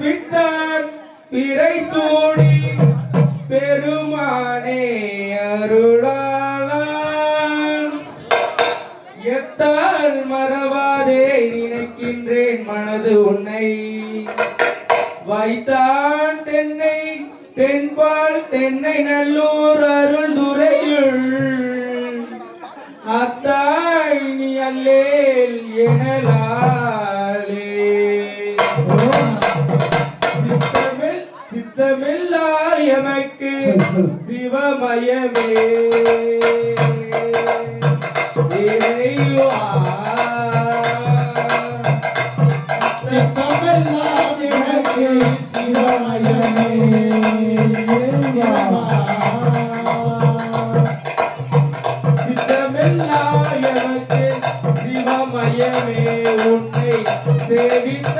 பித்தன் பிறை சூடி பெருமானே அருளாளான். எத்தால் மறவாதே நினைக்கின்றேன் மனது உன்னை. வைத்தான் தென்னை தென்பால் தென்னை நல்லூர் அருள் துறையுள். அத்தாய் நீ அல்லேல் எனலா சிவமில்லா எனக்கு சிவமயமே இறைவா சித்தமெல்லா எனக்கு சிவமயமே. சித்தமெல்லா எனக்கு சிவமயமே. உன்னை சேவித்த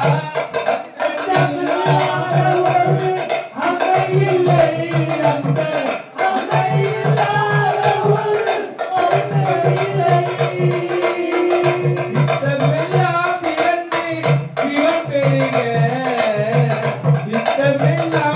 Amém.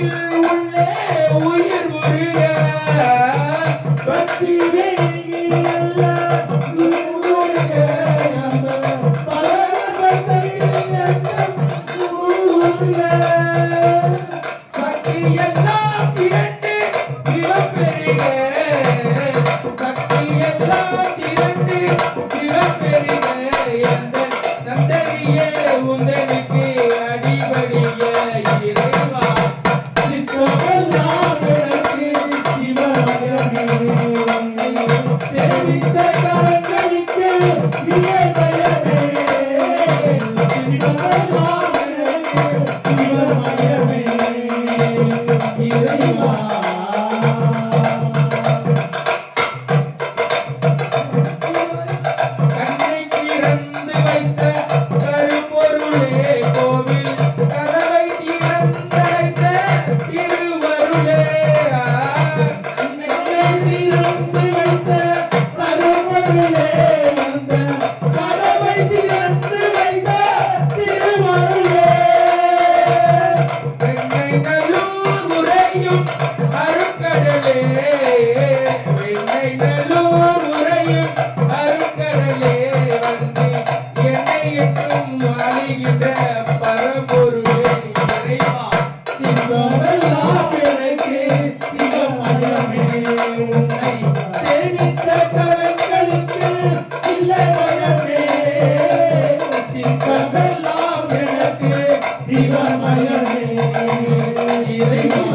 you.